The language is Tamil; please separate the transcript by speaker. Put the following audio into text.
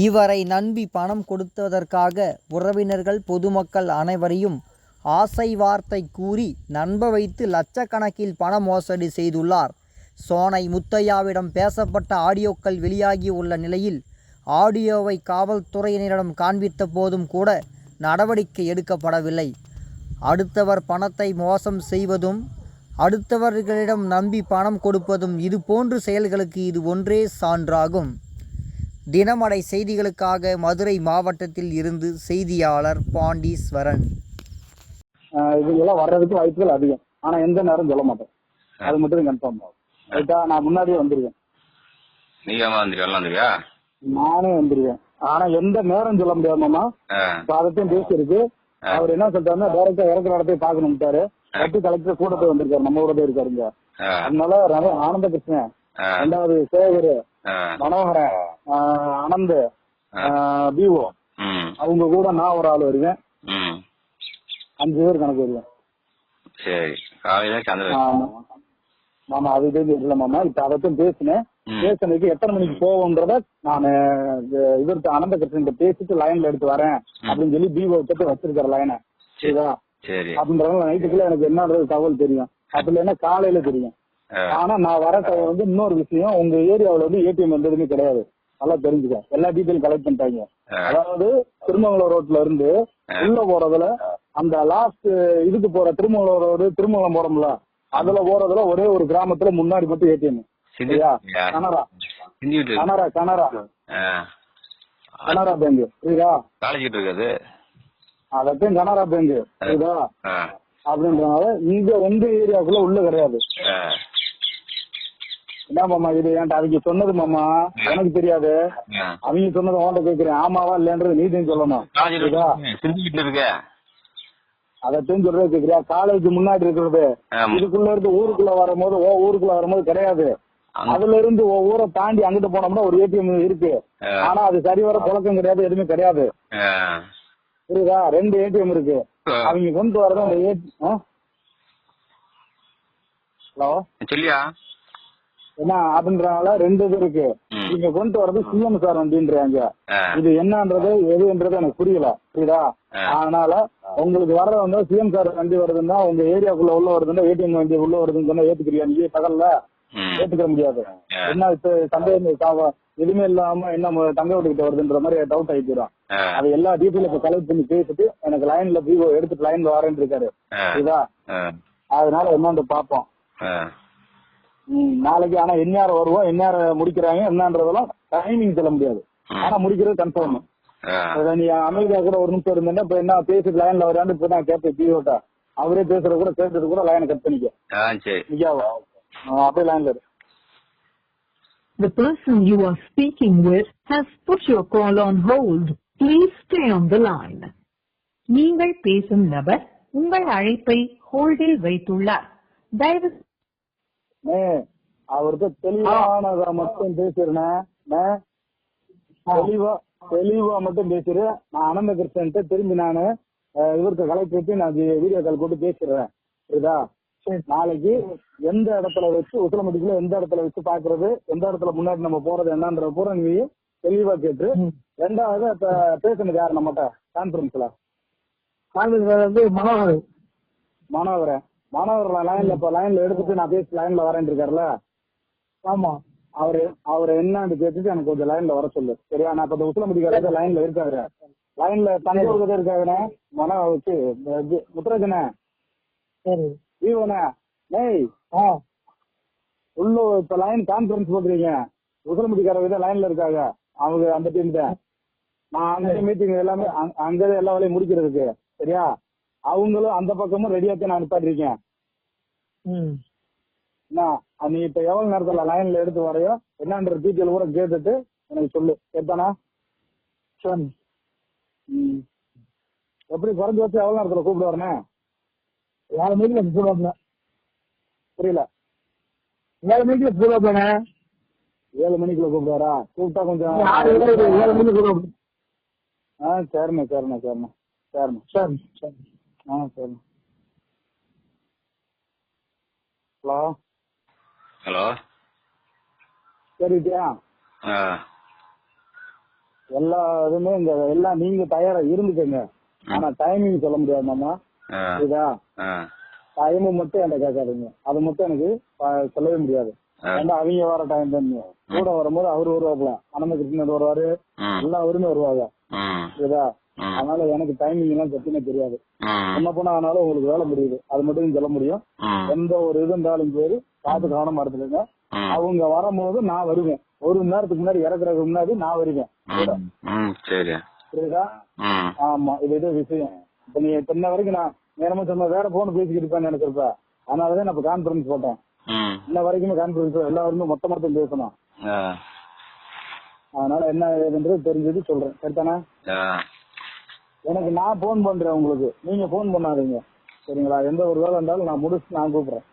Speaker 1: இவரை நம்பி பணம் கொடுத்ததற்காக உறவினர்கள் பொதுமக்கள் அனைவரையும் ஆசை வார்த்தை கூறி நம்ப வைத்து லட்சக்கணக்கில் பண மோசடி செய்துள்ளார். சோனை முத்தையாவிடம் பேசப்பட்ட ஆடியோக்கள் வெளியாகி உள்ள நிலையில் ஆடியோவை காவல்துறையினரிடம் காண்பித்த போதும் கூட நடவடிக்கை எடுக்கப்படவில்லை. அடுத்தவர் பணத்தை மோசம் செய்வதும் அடுத்தவர்களிடம் நம்பி பணம் கொடுப்பதும் இது போன்ற செயல்களுக்கு இது ஒன்றே சான்றாகும். தினமடை செய்திகளுக்காக மதுரை மாவட்டத்தில் இருந்து செய்தியாளர் பாண்டீஸ்வரன்.
Speaker 2: ஆஹ் இவங்கெல்லாம் வர்றதுக்கு வாய்ப்புகள் அதிகம். ஆனா எந்த நேரம் சொல்ல மாட்டேன் அது மட்டும் கன்ஃபார்ம் ஆகும். ரைட்டா நான் முன்னாடியே வந்துருவேன்
Speaker 3: நீங்க வந்துருக்கா
Speaker 2: நானே வந்துருவேன் ஆனா எந்த நேரம் சொல்ல முடியாமாமா அதைத்தான் பேசியிருக்கு. அவர் என்ன சொல்றாருன்னா டைரக்டா இறக்குற இடத்தை பாக்கணும்ட்டாரு கட்டி கலெக்டர் கூட போய் வந்திருக்காரு. நம்ம ஊரோட இருக்காருங்க. அதனால ஆனந்த கிருஷ்ணன் ரெண்டாவது சேகர் மனோகரன் ஆஹ் ஆனந்த் பிஓ அவங்க கூட நான் ஒரு ஆள் வருவேன். அஞ்சு பேர் கணக்கு வருவேன்.
Speaker 3: சரி.
Speaker 2: மாமா அது இல்ல மாமா. இப்ப அதைத்தான் பேசினேன். பேசினதுக்கு எத்தனை மணிக்கு போவோன்றத நான் இவர்கிட்ட அனந்த கிருஷ்ணன் பேசிட்டு லைன்ல எடுத்து வரேன் அப்படின்னு சொல்லி பிஓ கிட்ட வச்சிருக்கிற லைனை சரிதா
Speaker 3: சரி.
Speaker 2: அப்படின்றதால நைட்டுக்குள்ள எனக்கு என்னன்றது தகவல் தெரியும். அப்படி இல்லைன்னா காலையில தெரியும். ஆனா நான் வர தகவல் வந்து இன்னொரு விஷயம். உங்க ஏரியாவுல வந்து ஏடிஎம் வந்ததுமே கிடையாது. நல்லா தெரிஞ்சுக்க. எல்லா டீட்டெயில் கலெக்ட் பண்ணிட்டாங்க. அதாவது திருமங்கலம் ரோட்ல இருந்து உள்ள போறதுல அந்த லாஸ்ட் இதுக்கு போற திருமங்கலம் ரோடு திருமங்கலம் போறோம்ல அதுல போறதுல ஒரே ஒரு கிராமத்துல முன்னாடி மட்டும் ஏடிஎம் கனரா. கனரா கனரா. கனரா பேங்க் புரியுதா?
Speaker 3: காலேஜ் இருக்காது.
Speaker 2: அதத்தையும் கனரா பேங்க் புரியுதா?
Speaker 3: ஆ,
Speaker 2: அப்படின்றனால இங்க வந்து ஏரியாக்குள்ள உள்ள கிடையாது. என்ன மாமா இது? ஏன்டா அவங்க சொன்னது மாமா? எனக்கு தெரியாது. அவங்க சொன்னது உன்கிட்ட கேக்குறேன். ஆமாவா இல்லன்றது நீ தான் சொல்லணும்.
Speaker 3: இருக்க.
Speaker 2: அதத்தையும் சொல்றது கேக்குறியா? காலேஜ் முன்னாடி இருக்கிறது. இதுக்குள்ள இருந்து ஊருக்குள்ள வரும்போது ஓ ஊருக்குள்ள வரும்போது கிடையாது. அதுல இருந்து ஊரை தாண்டி அங்கிட்டு போனோம்னா ஒரு ஏடிஎம் இருக்கு. ஆனா அது சரிவர புழக்கம் கிடையாது எதுவுமே கிடையாது. புரியுதா? ரெண்டு ஏடிஎம் இருக்கு. அவங்க கொண்டு வரது அந்த ஹலோ?
Speaker 3: சொல்லியா?
Speaker 2: என்ன அப்படின்றனால ரெண்டு இது இருக்கு.
Speaker 3: ம்.
Speaker 2: நீங்க கொண்டு வரது சிஎம் சார் வண்டின்றாங்க இது என்னன்றது எதுன்றது எனக்கு புரியல. புரியுதா. அதனால உங்களுக்கு வர்றது வந்து சிஎம் சார் வண்டி வருதுன்னா உங்க ஏரியாக்குள்ள உள்ள வருதுன்னா ஏடிஎம் வண்டி உள்ள வருதுன்னு சொன்னா ஏத்துக்கிறியா? நீ பகல்ல. ஏத்துக்க முடியாது. என்ன சந்தேகம் எதுவுமே இல்லாம என்ன தங்க வீட்டுக்கிட்ட வருதுன்ற மாதிரி டவுட் ஆயிடுறோம்
Speaker 3: ஆ,
Speaker 2: அது எல்லா டீட்டெயிலும் இப்ப கலெக்ட் பண்ணி பேசிட்டு எனக்கு லைன்ல விவோ எடுத்துட்டு லைன்ல வரேன்னு இருக்காரு.
Speaker 3: ஆ,
Speaker 2: அதனால என்னன்னு பாப்போம் நாளைக்கு ஆனா எந்நேரம் வருவோம் எந்நேரம் முடிக்கிறாங்க என்னன்றதெல்லாம் டைமிங் சொல்ல முடியாது. ஆனா முடிக்கிறது கன்ஃபார்ம் நீ அமைதியா கூட ஒரு நிமிஷம் இருந்தேன்னா இப்ப என்ன பேசி லைன்ல வரான்னு இப்ப நான் கேட்பேன் பிஓட்டா அவரே பேசுறது கூட பேசுறது கூட லைனை கட் பண்ணிக்க. அப்படியே லைன்ல இரு.
Speaker 4: The person you are speaking with has put your call on hold. Please stay on the line. நீங்கள் பேசும் நபர் உங்கள் அழைப்பை ஹோல்டில் வைத்துள்ளார். தயவு
Speaker 2: அவர்கிட்ட தெளிவானதா மட்டும் பேசுறேன் தெளிவா தெளிவா மட்டும் பேசுறேன் நான் அனந்த கிருஷ்ணன்ட்ட திரும்பி நானு இவருக்கு கலெக்ட் வச்சு நான் வீடியோ கால் போட்டு பேசிடுறேன். புரியுதா? நாளைக்கு எந்த இடத்துல வச்சு உத்தரமட்டிக்குள்ள எந்த இடத்துல வச்சு பாக்குறது எந்த இடத்துல முன்னாடி நம்ம போறது என்னன்ற பூரா நீ தெளிவா கேட்டு ரெண்டாவது இப்ப பேசுனது யாரு நம்மகிட்ட கான்பரன்ஸ்ல கான்பரன்ஸ் வந்து மனோகர். மனோகரன் மனோகர் லைன்ல இப்ப லைன்ல எடுத்துட்டு நான் பேசி லைன்ல வரேன் இருக்காருல்ல? ஆமா. அவரு அவர் என்னன்னு கேட்டுட்டு எனக்கு கொஞ்சம் லைன்ல வர சொல்லு. சரியா? நான் இப்ப இந்த உசிலமுடிக்கார லைன்ல இருக்காரு. லைன்ல தஞ்சாவூர் இருக்காருண்ணே மன வச்சு முத்துராஜனே? சரி. ஈவனே நெய் உள்ள இப்ப லைன் கான்பரன்ஸ் போடுறீங்க உசிலமுடிக்கார லைன்ல இருக்காங்க. அவங்க அந்த டீம் தான். நான் அங்க மீட்டிங் எல்லாமே அங்க- அங்கதான் எல்லா வேலையும் முடிக்கிறதுக்கு. சரியா? அவங்களும் அந்த பக்கமும் ரெடியா தான் என்ன? நீ இப்ப எவ்வளவு நேரத்துல லைன்ல எடுத்து வரையோ என்னன்ற டீட்டெயில் கூட கேட்டுட்டு எனக்கு சொல்லு. கேட்டானா சரி ம். எப்படி குறைஞ்சு வச்சு எவ்வளவு நேரத்துல கூப்பிட்டு வரணும் ஏழு மணிக்கு கூப்பிடுவாங்க புரியல. ஏழு மணிக்கு கூப்பிடுவாங்க ஏழு மணிக்குள்ள கூப்பிடுவாரா கூப்பிட்டா கொஞ்சம் ஏழு மணிக்கு கூப்பிடுவாங்க ஆ சரிண்ணே சரிண்ணே சரிண்ணே சரிண்ணே. சரி சரி ஆ சரிண்ணே ஹலோ?
Speaker 3: ஹலோ?
Speaker 2: சரிட்டியா எல்லா இதுமே இங்க எல்லாம் நீங்க தயாரா இருந்துக்கங்க. ஆனா டைமிங் சொல்ல முடியாது மாமா. இதா டைம் மட்டும் என்கிட்ட கேட்காதீங்க. அது மட்டும் எனக்கு சொல்லவே முடியாது. ஏன்னா அவங்க வர டைம் தான் கூட வரும்போது அவரு வருவாப்ல அனந்த கிருஷ்ணர் வருவாரு.
Speaker 3: ம்,
Speaker 2: எல்லா அவருமே வருவாங்க. இதா அதனால எனக்கு டைமிங் எல்லாம் சத்தியமே தெரியாது. என்ன பண்ண ஆனாலும் உங்களுக்கு வேலை முடியுது. அது மட்டும் சொல்ல முடியும். எந்த ஒரு இது இருந்தாலும் பேரு பார்த்து கவனமா இருந்துருங்க அவங்க வரும்போது நான் வருவேன். ஒரு மணி நேரத்துக்கு முன்னாடி இறக்குறதுக்கு முன்னாடி நான் வருவேன்.
Speaker 3: சரி
Speaker 2: புரியுதா? ஆமா இது இது விஷயம். இப்ப நீ இப்ப இன்ன வரைக்கும் நான் நேரமா சொன்ன வேற போன் பேசிக்கிட்டு இருப்பேன்னு நினைச்சிருப்ப. அதனாலதான் நான் கான்பரன்ஸ் போட்டேன். இன்ன வரைக்குமே கான்பரன்ஸ் எல்லாருமே மொத்த மொத்தம் பேசணும். அதனால என்ன ஏதுன்றது தெரிஞ்சது சொல்றேன். சரிதானே? எனக்கு நான் போன் பண்றேன் உங்களுக்கு. நீங்க போன் பண்ணாதீங்க. சரிங்களா? எந்த ஒரு வேலை இருந்தாலும் நான் முடிச்சு நான் கூப்பிடுறேன்.